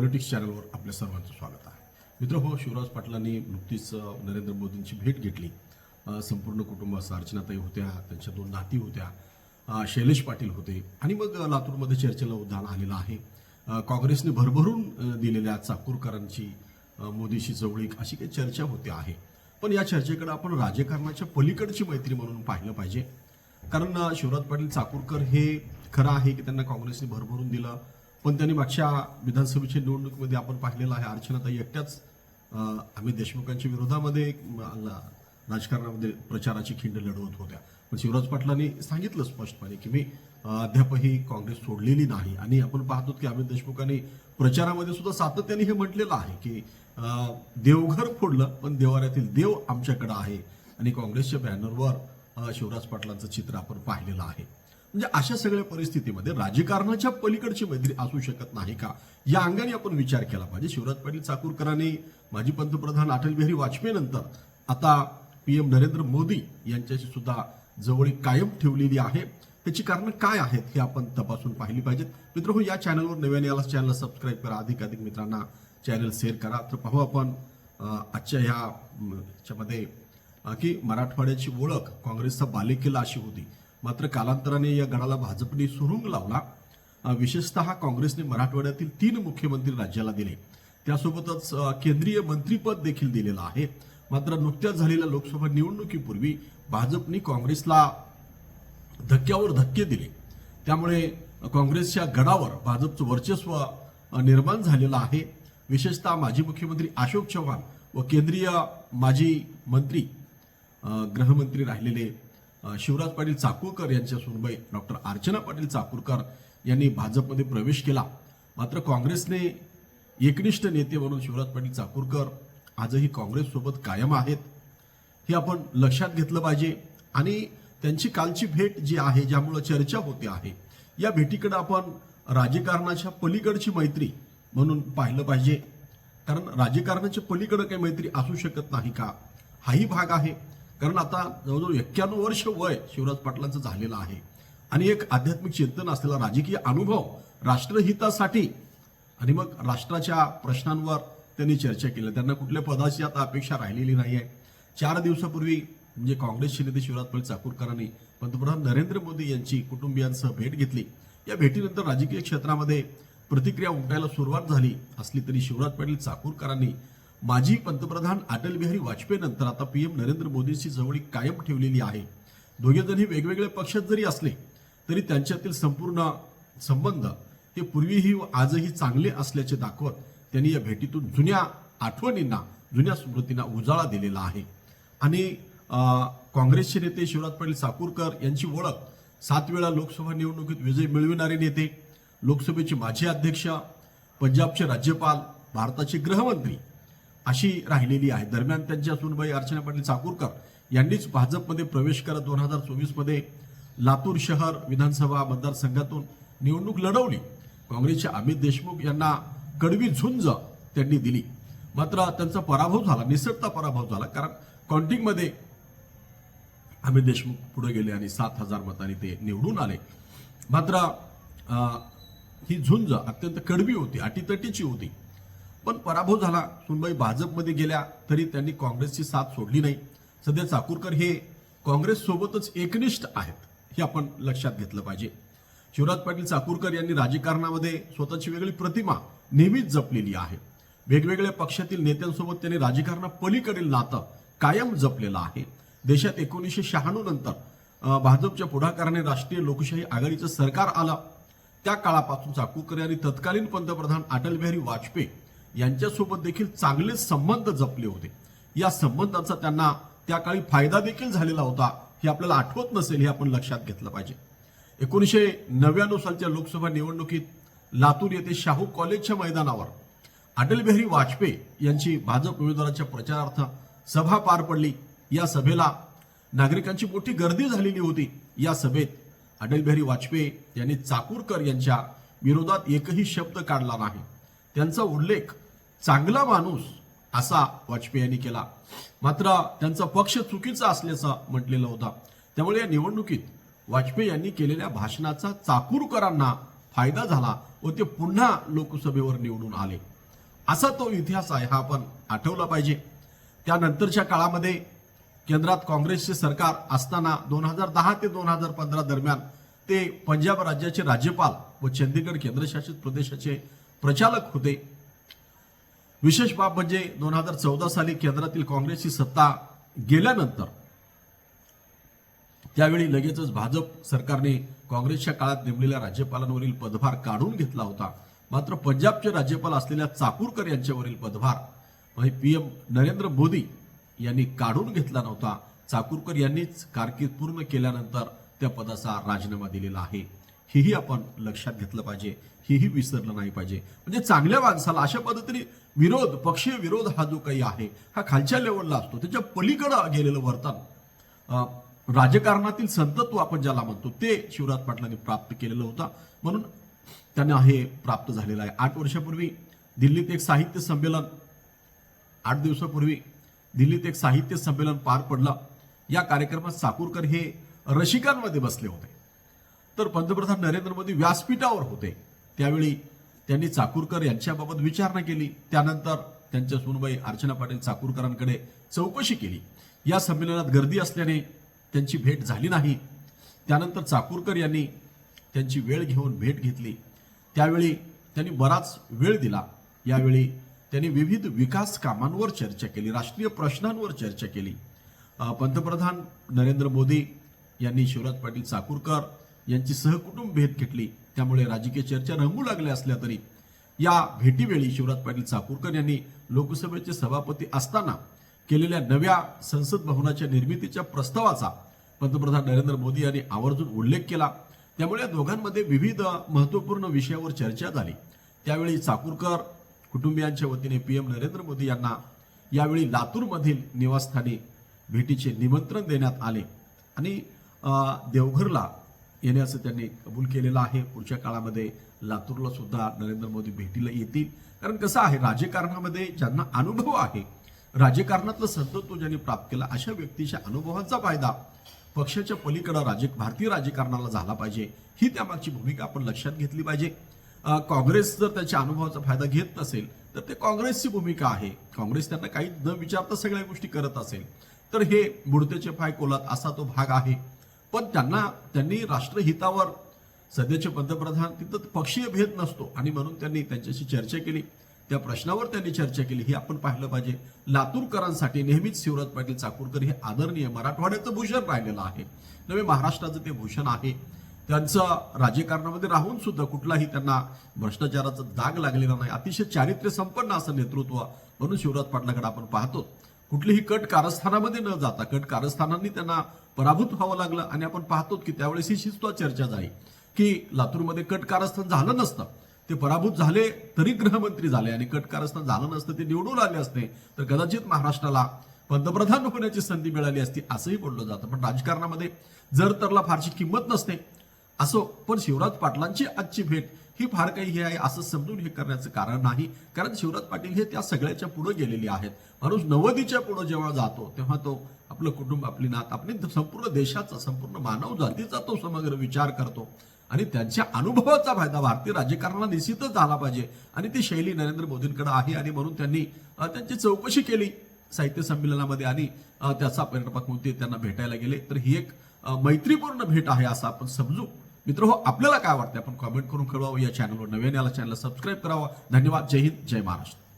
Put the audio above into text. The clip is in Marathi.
पॉलिटिक्स चॅनलवर आपल्या सर्वांचं स्वागत आहे. मित्र हो शिवराज पाटलांनी नुकतीच नरेंद्र मोदींची भेट घेतली. संपूर्ण कुटुंबासह अर्चनाताई होत्या त्यांच्या दोन नाती होत्या शैलेश पाटील होते आणि मग लातूरमध्ये चर्चेला उद्यान आलेलं आहे. काँग्रेसने भरभरून दिलेल्या चाकूरकरांची मोदीशी जवळीक अशी काही चर्चा होते आहे. पण या चर्चेकडे आपण राजकारणाच्या पलीकडची मैत्री म्हणून पाहिलं पाहिजे. कारण शिवराज पाटील चाकूरकर हे खरं आहे की त्यांना काँग्रेसने भरभरून दिलं. पण त्यांनी मागच्या विधानसभेच्या निवडणुकीमध्ये आपण पाहिलेलं आहे अर्चनाताई एकट्याच आम्ही देशमुखांच्या विरोधामध्ये एक, राजकारणामध्ये प्रचाराची खिंड लढवत होत्या. पण शिवराज पाटलांनी सांगितलं स्पष्टपणे की मी अद्यापही काँग्रेस सोडलेली नाही. आणि आपण पाहतो की अमित देशमुखांनी प्रचारामध्ये सुद्धा सातत्याने हे म्हटलेलं आहे की देवघर फोडलं पण देवाऱ्यातील देव आमच्याकडे आहे. आणि काँग्रेसच्या बॅनरवर शिवराज पाटलांचं चित्र आपण पाहिलेलं आहे. म्हणजे अशा सगळ्या परिस्थितीमध्ये राजकारणाच्या पलीकडची मैत्री असू शकत नाही का? या अंगाने आपण विचार केला पाहिजे. शिवराज पाटील चाकूरकरांनी माजी पंतप्रधान अटल बिहारी वाजपेयी नंतर आता पीएम नरेंद्र मोदी यांच्याशी सुद्धा जवळीक कायम ठेवलेली आहे. त्याची कारणं काय आहेत हे आपण तपासून पाहिली पाहिजेत. मित्र हो या चॅनलवर नव्याने याला चॅनलला सबस्क्राईब करा. अधिकाधिक मित्रांना चॅनल शेअर करा. तर पाहू आपण आजच्या ह्या ह्याच्यामध्ये की मराठवाड्याची ओळख काँग्रेसचा बालेकिल्ला अशी होती. मात्र कालांतराने या गडाला भाजपने सुरुंग लावला. विशेषतः काँग्रेसने मराठवाड्यातील तीन मुख्यमंत्री राज्याला दिले. त्यासोबतच केंद्रीय मंत्रीपद देखील दिलेलं आहे. मात्र नुकत्याच झालेल्या लोकसभा निवडणुकीपूर्वी भाजपने काँग्रेसला धक्क्यावर धक्के दिले. त्यामुळे काँग्रेसच्या गडावर भाजपचं वर्चस्व निर्माण झालेलं आहे. विशेषतः माजी मुख्यमंत्री अशोक चव्हाण व केंद्रीय माजी मंत्री गृहमंत्री राहिलेले शिवराज पाटील चाकूरकर यांच्या सुनबाई डॉक्टर अर्चना पाटील चाकूरकर यांनी भाजपमध्ये प्रवेश केला. मात्र काँग्रेसने एकनिष्ठ नेते म्हणून शिवराज पाटील चाकूरकर आजही काँग्रेससोबत कायम आहेत. हे आपण लक्षात घेतलं पाहिजे. आणि त्यांची कालची भेट जी आहे ज्यामुळं चर्चा होते आहे या भेटीकडे आपण राजकारणाच्या पलीकडची मैत्री म्हणून पाहिलं पाहिजे. कारण राजकारणाच्या पलीकडं काही मैत्री असू शकत नाही का? हाही भाग आहे. कारण आता जवळजवळ एक्क्याण्णव वर्ष वय शिवराज पाटलांचं झालेलं आहे. आणि एक आध्यात्मिक चिंतन असलेला राजकीय अनुभव राष्ट्रहितासाठी आणि मग राष्ट्राच्या प्रश्नांवर त्यांनी चर्चा केली. त्यांना कुठल्या पदाची आता अपेक्षा राहिलेली नाही आहे चार दिवसापूर्वी म्हणजे काँग्रेसचे नेते शिवराज पाटील चाकूरकरांनी पंतप्रधान नरेंद्र मोदी यांची कुटुंबियांसह भेट घेतली. या भेटीनंतर राजकीय क्षेत्रामध्ये प्रतिक्रिया उमटायला सुरुवात झाली असली तरी शिवराज पाटील चाकूरकरांनी माजी पंतप्रधान अटल बिहारी वाजपेयी नंतर आता पीएम नरेंद्र मोदींची जवळीक कायम ठेवलेली आहे. दोघेजणही हे वेगवेगळ्या पक्षात जरी असले तरी त्यांच्यातील संपूर्ण संबंध हे पूर्वीही व आजही चांगले असल्याचे दाखवत त्यांनी या भेटीतून जुन्या आठवणींना जुन्या स्मृतींना उजाळा दिलेला आहे. आणि काँग्रेसचे नेते शिवराज पाटील साकूरकर यांची ओळख सात वेळा लोकसभा निवडणुकीत विजय मिळविणारे नेते लोकसभेचे माजी अध्यक्ष पंजाबचे राज्यपाल भारताचे गृहमंत्री अशी राहिलेली आहे. दरम्यान त्यांच्या सुनबाई अर्चना पाटील चाकूरकर यांनीच भाजपमध्ये प्रवेश करत दोन हजार चोवीसमध्ये लातूर शहर विधानसभा मतदारसंघातून निवडणूक लढवली. काँग्रेसचे अमित देशमुख यांना कडवी झुंज त्यांनी दिली. मात्र त्यांचा पराभव झाला निसटता पराभव झाला. कारण काउंटिंगमध्ये अमित देशमुख पुढे गेले आणि सात हजार मतांनी ते निवडून आले. मात्र ही झुंज अत्यंत कडवी होती अटीतटीची होती. पण पराभव झाला. सुनबाई भाजपमध्ये गेल्या तरी त्यांनी काँग्रेसची साथ सोडली नाही. सध्या चाकूरकर हे काँग्रेस सोबतच एकनिष्ठ आहेत हे आपण लक्षात घेतलं पाहिजे. शिवराज पाटील चाकूरकर यांनी राजकारणामध्ये स्वतःची वेगळी प्रतिमा नेहमीच जपलेली आहे. वेगवेगळ्या पक्षातील नेत्यांसोबत त्यांनी राजकारणापलीकडील नातं कायम जपलेलं आहे. देशात एकोणीसशे शहाण्णव नंतर भाजपच्या पुढाकाराने राष्ट्रीय लोकशाही आघाडीचं सरकार आलं. त्या काळापासून चाकूरकर यांनी तत्कालीन पंतप्रधान अटल बिहारी वाजपेयी यांच्यासोबत देखील चांगले संबंध जपले होते. या संबंधाचा त्यांना त्या काळी फायदा देखील झालेला होता हे आपल्याला आठवत नसेल हे आपण लक्षात घेतलं पाहिजे. एकोणीसशे नव्याण्णव सालच्या लोकसभा निवडणुकीत लातूर येथे शाहू कॉलेजच्या मैदानावर अटल बिहारी वाजपेयी यांची भाजप उमेदवाराच्या प्रचारार्थ सभा पार पडली. या सभेला नागरिकांची मोठी गर्दी झालेली होती. या सभेत अटल बिहारी वाजपेयी यांनी चाकूरकर यांच्या विरोधात एकही शब्द काढला नाही. त्यांचा उल्लेख चांगला माणूस असा वाजपेयी यांनी केला. मात्र त्यांचा पक्ष चुकीचा असल्याचं म्हटलेलं होता. त्यामुळे या निवडणुकीत वाजपेयी यांनी केलेल्या भाषणाचा चाकूरकरांना फायदा झाला व ते पुन्हा लोकसभेवर निवडून आले. असा तो इतिहास आहे हा आपण आठवला पाहिजे. त्यानंतरच्या काळामध्ये केंद्रात काँग्रेसचे सरकार असताना दोन हजार दहा ते दोन हजार पंधरा दरम्यान ते पंजाब राज्याचे राज्यपाल व चंदीगड केंद्रशासित प्रदेशाचे प्रचालक होते. विशेष बाब म्हणजे दोन हजार चौदा साली केंद्रातील काँग्रेसची सत्ता गेल्यानंतर त्यावेळी लगेचच भाजप सरकारने काँग्रेसच्या काळात नेमलेल्या राज्यपालांवरील पदभार काढून घेतला होता. मात्र पंजाबचे राज्यपाल असलेल्या चाकूरकर यांच्यावरील पदभार म्हणजे पी एम नरेंद्र मोदी यांनी काढून घेतला नव्हता. चाकूरकर यांनीच कारकीर्द पूर्ण केल्यानंतर त्या पदाचा राजीनामा दिलेला आहे. हेही आपण लक्षात घेतलं पाहिजे. हेही विसरलं नाही पाहिजे. म्हणजे चांगल्या माणसाला अशा पद्धतीने विरोध पक्षीय विरोध हा जो काही आहे हा खालच्या लेवलला असतो. त्याच्या पलीकडं गेलेलं वर्तन राजकारणातील संतत्व आपण ज्याला म्हणतो ते शिवराज पाटलांनी प्राप्त केलेलं होता. म्हणून त्यांना हे प्राप्त झालेलं आहे. आठ वर्षापूर्वी दिल्लीत एक साहित्य संमेलन आठ दिवसापूर्वी दिल्लीत एक साहित्य संमेलन पार पडलं. या कार्यक्रमात साकूरकर हे रसिकांमध्ये बसले होते. तर पंतप्रधान नरेंद्र मोदी व्यासपीठावर होते. त्यावेळी त्यांनी चाकूरकर यांच्याबाबत विचारणा केली. त्यानंतर त्यांच्या सुनबाई अर्चना पाटील चाकूरकरांकडे चौकशी केली. या संमेलनात गर्दी असल्याने त्यांची भेट झाली नाही. त्यानंतर चाकूरकर यांनी त्यांची वेळ घेऊन भेट घेतली. त्यावेळी त्यांनी बराच वेळ दिला. यावेळी त्यांनी विविध विकास कामांवर चर्चा केली. राष्ट्रीय प्रश्नांवर चर्चा केली. पंतप्रधान नरेंद्र मोदी यांनी शिवराज पाटील चाकूरकर यांची सहकुटुंब भेट घेतली. त्यामुळे राजकीय चर्चा रंगू लागल्या असल्या तरी या भेटीवेळी शिवराज पाटील चाकूरकर यांनी लोकसभेचे सभापती असताना केलेल्या नव्या संसद भवनाच्या निर्मितीच्या प्रस्तावाचा पंतप्रधान नरेंद्र मोदी यांनी आवर्जून उल्लेख केला. त्यामुळे या दोघांमध्ये विविध महत्त्वपूर्ण विषयावर चर्चा झाली. त्यावेळी चाकूरकर कुटुंबियांच्या वतीने पी एम नरेंद्र मोदी यांना यावेळी लातूरमधील निवासस्थानी भेटीचे निमंत्रण देण्यात आले. आणि देवघरला येण्याचं त्यांनी कबूल केलेलं आहे. पुढच्या काळामध्ये लातूरला सुद्धा नरेंद्र मोदी भेटीला येतील. कारण कसं आहे राजकारणामध्ये ज्यांना अनुभव आहे राजकारणातलं संतत्व ज्यांनी प्राप्त केला अशा व्यक्तीच्या अनुभवांचा फायदा पक्षाच्या पलीकडं राज भारतीय राजकारणाला झाला पाहिजे. ही त्यामागची भूमिका आपण लक्षात घेतली पाहिजे. काँग्रेस जर त्याच्या अनुभवाचा फायदा घेत नसेल तर ते काँग्रेसची भूमिका आहे. काँग्रेस त्यांना काही न विचारता सगळ्या गोष्टी करत असेल. तर हे बुडतेचे पाय कोलात असा तो भाग आहे. पण त्यांना त्यांनी राष्ट्रहितावर सध्याचे पंतप्रधान तिथं पक्षीय भेद नसतो. आणि म्हणून त्यांनी त्यांच्याशी चर्चा केली. त्या प्रश्नावर त्यांनी चर्चा केली. हे आपण पाहिलं पाहिजे. लातूरकरांसाठी नेहमीच शिवराज पाटील चाकूरकर हे आदरणीय मराठवाड्याचं भूषण राहिलेलं आहे. नवे महाराष्ट्राचं ते भूषण आहे. त्यांचं राजकारणामध्ये राहून सुद्धा कुठलाही त्यांना भ्रष्टाचाराचा दाग लागलेला नाही. अतिशय चारित्र्य संपन्न असं नेतृत्व म्हणून शिवराज पाटलाकडे आपण पाहतो. कुठलीही कट कारस्थानामध्ये न जाता कट कारस्थानांनी त्यांना पराभूत व्हावं लागलं आणि आपण पाहतो की त्यावेळेस ही शिस्त चर्चा झाली की लातूरमध्ये कट कारस्थान झालं नसतं. ते पराभूत झाले तरी गृहमंत्री झाले आणि कट कारस्थान झालं नसतं ते निवडून आले असते तर कदाचित महाराष्ट्राला पंतप्रधान होण्याची संधी मिळाली असती असंही बोललं जातं. पण राजकारणामध्ये जर तरला फारशी किंमत नसते असो पण शिवराज पाटलांची आजची भेट ही फार काही हे आहे असं समजून हे करण्याचं कारण नाही. कारण शिवराज पाटील हे त्या सगळ्याच्या पुढे गेलेले आहेत. माणूस नवदीच्या पुढे जेव्हा जातो तेव्हा तो आपलं कुटुंब आपली नात आपली संपूर्ण देशाचा संपूर्ण मानव जातीचा तो समग्र विचार करतो. आणि त्यांच्या अनुभवाचा फायदा भारतीय राजकारणाला निश्चितच झाला पाहिजे. आणि ती शैली नरेंद्र मोदींकडे आहे आणि म्हणून त्यांनी त्यांची चौकशी केली साहित्य संमेलनामध्ये आणि त्याचा परिणाम म्हणून ते त्यांना भेटायला गेले. तर ही एक मैत्रीपूर्ण भेट आहे असं आपण समजू मित्र हो आपल्याला काय वाटतं आपण कॉमेंट करून कळवावं या चॅनलवर नव्याने आला चॅनलला सबस्क्राईब करावा. धन्यवाद. जय हिंद. जय महाराष्ट्र.